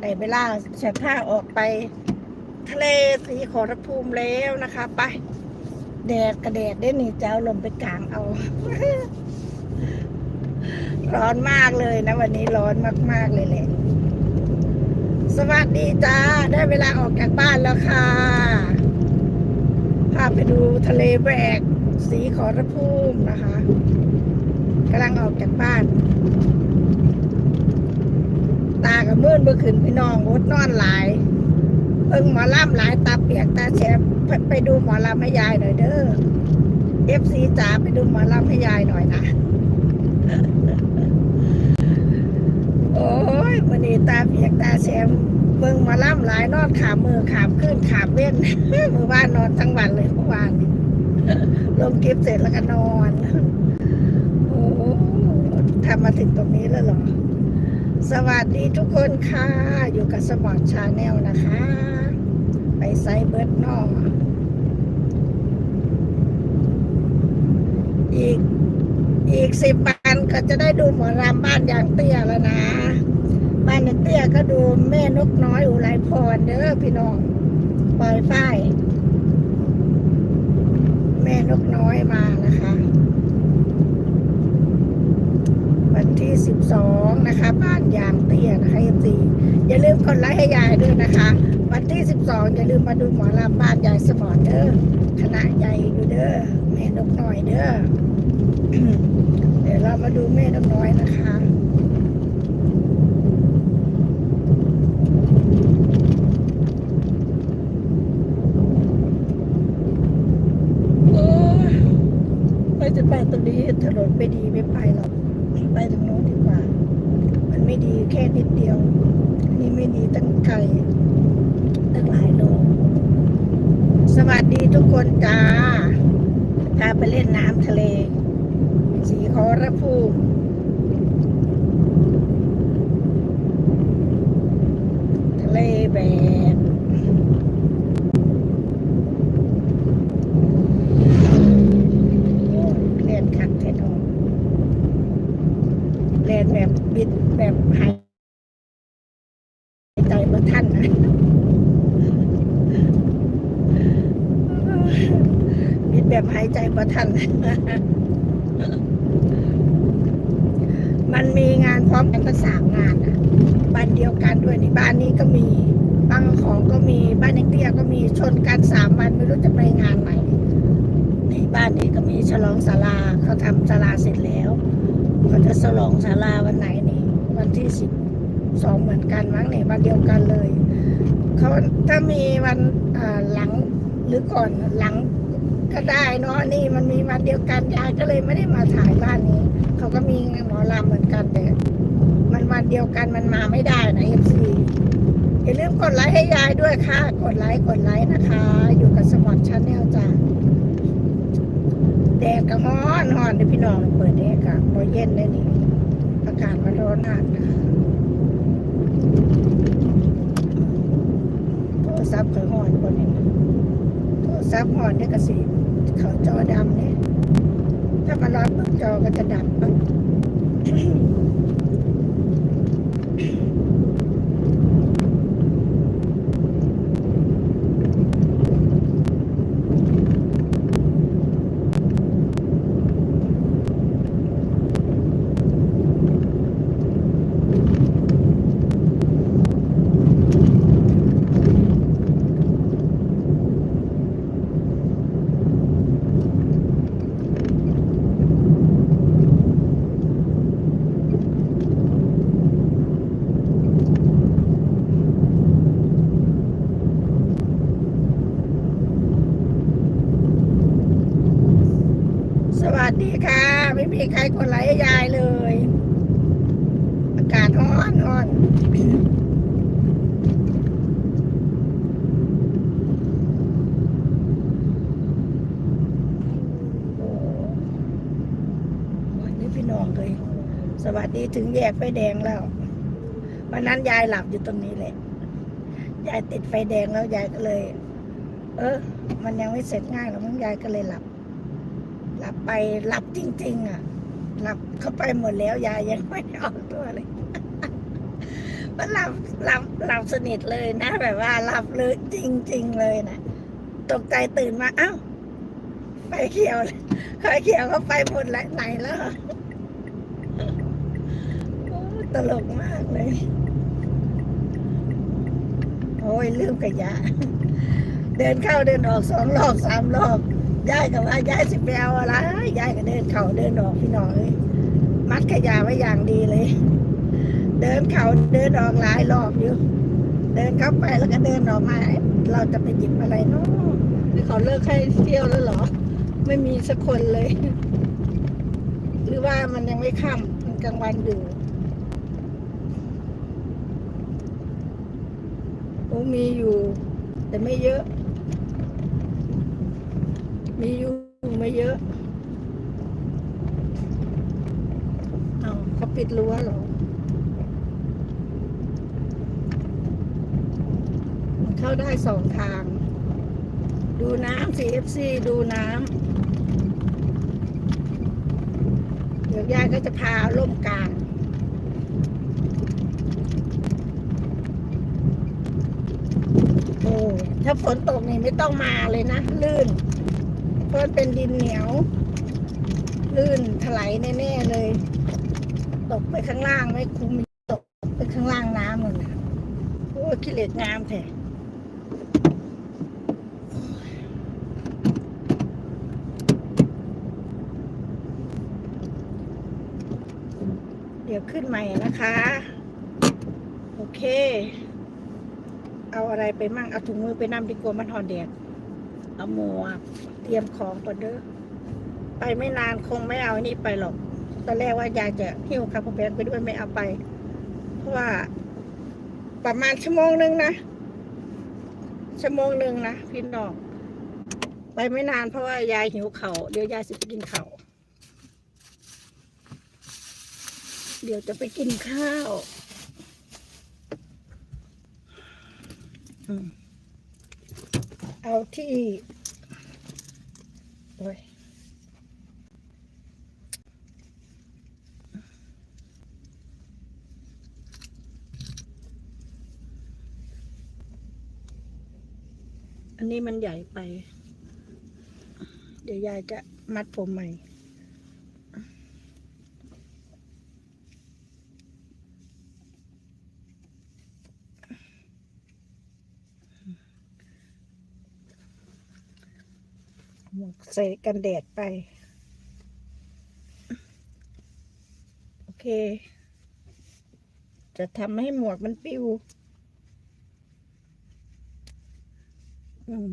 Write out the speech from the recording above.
ได้เวลาเสียท่าออกไป ทะเลสีขอรภูมิแล้วนะคะ ไป แดดกระแดดได้นี่จะเอาลมไปกลางเอา ร้อนมากเลยนะ วันนี้ร้อนมาก ๆ เลยแหละ สวัสดีจ้า ได้เวลาออกจากบ้านแล้วค่ะ พาไปดูทะเลแบกสีขอรภูมินะคะกำลังออกจากบ้าน ตากับมืดเมื่อคืนพี่น้องอดนอนหลายเพิ่งหมอล่ำหลายตาเปียกตาแฉบไปดูหมอลำให้ยายหน่อยเด้อเอฟซีจ๋าไปดูหมอลำให้ยายหน่อยนะโอ้ยวันนี้ตาเปียกตาแฉบเบิ่งหมอล่ำหลายนอนขามือขาบขึ้นขาบเว้นมือบ้านนอนทั้งวันเลยเมื่อวานลงกิฟต์เสร็จแล้วก็นอนโอ้ทำมาถึงตรงนี้แล้วหรอ สวัสดีทุกคนค่ะ อยู่กับสมอร์ทชาแนลนะคะ ไปไซเบิร์ดนอกอีกอีกสิบวันก็จะได้ดูหมอรามบ้านอย่างเตี้ยแล้วนะ บ้านยางเตี้ยก็ดูแม่นกน้อยอุไรพรเด้อพี่น้องปล่อยฝ้ายแม่นกน้อยมานะคะ วัน ที่สิบสองนะคะ บ้านยางเตี้ยนะคะเอฟซีอย่าลืมกดไลค์ให้ยายด้วยนะคะ วันที่สิบสองอย่าลืมมาดูหมอลำบ้านยายสมอนเด้อคณะใหญ่อยู่เด้อแม่นกน้อยเด้อเดี๋ยวเรามาดูแม่นกน้อยนะคะไปจะไปตรงนี้ถนนไม่ดีไม่ไปหรอก ไปทางโน้นดีกว่า มันไม่ดีแค่นิดเดียว อันนี้ไม่ดีตั้งไกลตั้งหลายโล สวัสดีทุกคนจ้าพาไปเล่นน้ำทะเล สีขอระพูมทะเลแบบโอ้ยเล่นคักแท้นอนเล่นแบบบิดแบบหายใจบ่ ท่านนะบิดแบบหายใจบ่ทัน มันมีงานพร้อมกันก็สามงานนะบ้านเดียวกันด้วยนี่บ้านนี้ก็มีบางของก็มีบ้านเอกเตี้ยก็มีชนกันสามวันไม่รู้จะไปงานไหนนี่บ้านนี้ก็มีฉลองศาลาเขาทำศาลาเสร็จแล้วเขาจะฉลองศาลาวันไหนนี่ วันที่สิบ สองเหมือนกันมั้งเนี่ยวันเดียวกันเลยเขาถ้ามีวันหลังหรือก่อนหลังก็ได้เนาะนี่มันมีวันเดียวกันยายก็เลยไม่ได้มาถ่ายบ้านนี้เขาก็มีหมอลำเหมือนกันแต่มันวันเดียวกันมันมาไม่ได้นะเอฟซีอย่าลืมกดไลค์ให้ยายด้วยค่ะ กดไลค์กดไลค์นะคะ อยู่กับสมอร์ชาแนลจ้าแดดก็ฮ้อนฮ้อนเดี๋ยวพี่น้องเปิดแอร์กับพอเย็นได้นี่อากาศมันร้อนมากนะคะ โทรศัพท์เคยห่อนคนนี้โทรศัพท์ห่อนได้กระสีเขาจอดำเนี่ยถ้ามารับจอก็จะดับปั๊บ สวัสดีค่ะ ไม่มีใครกดไลค์ยายเลย อากาศร้อนร้อนวันนี้พี่น้องเลยสวัสดีถึงแยกไฟแดงแล้ว วันนั้นยายหลับอยู่ตรงนี้แหละ ยายติดไฟแดงแล้วยายก็เลย เออ มันยังไม่เสร็จง่ายหรอกมั้งยายก็เลยหลับ หลับไปหลับจริง ๆ อะ หลับเข้าไปหมดแล้วยายยังไม่ออกตัวเลยมันหลับหลับหลับสนิทเลยนะ แบบว่าหลับเลยจริง ๆ เลยนะตกใจตื่นมาเอ้าไฟเขียวไฟเขียวก็ไปหมดแล้วไหนแล้วตลกมากเลย โอ้ยลืมขยะ เดินเข้าเดินออกสองรอบสามรอบ ยายกับว่ายายสิไปเอาอะไรยายก็เดินเข้าเดินออกพี่น้องเลยมัดขยะไว้อย่างดีเลย เดินเข้าเดินออกหลายรอบอยู่ เดินเข้าไปแล้วก็เดินออกมา เราจะไปหยิบอะไรเนาะหรือเขาเลิกให้เที่ยวแล้วเหรอ ไม่มีสักคนเลย หรือว่ามันยังไม่ค่ำมันกลางวันอยู่โอ้มีอยู่ แต่ไม่เยอะ มีอยู่ไม่เยอะ เอาเขาปิดรั้วเหรอ มันเข้าได้สองทาง ดูน้ำ CFC ดูน้ำ เดี๋ยวยายก็จะพาล่มกลางโอ้ถ้าฝนตกนี่ไม่ต้องมาเลยนะ ลื่น เพราะมันเป็นดินเหนียว ลื่นถลายแน่ๆเลย ตกไปข้างล่างไม่คุ้มตกไปข้างล่างน้ำเลยนะโอ้ขี้เหล็กงามแท้เดี๋ยวขึ้นใหม่นะคะ โอเค เอาอะไรไปมั่ง เอาถุงมือไปนำดีกว่ามันหอนแดด เอาหมวกเตรียมของก่อนเด้อไปไม่นานคงไม่เอานนี้ไปหรอกตอนแรกว่าอยากจะหิ้วคาร์บอนแบกไปด้วยไม่เอาไป เพราะว่า ประมาณชั่วโมงหนึ่งนะชั่วโมงหนึ่งนะพี่น้องไปไม่นานเพราะว่ายายหิวเขา่าเดี๋ยวยายจะไปกินเขา่าเดี๋ยวจะไปกินข้าว อืม เอาที่โอ้ยอันนี้มันใหญ่ไป เดี๋ยวยายจะมัดผมใหม่ หมวกใส่กันแดดไป โอเค จะทำให้หมวกมันปิว อืม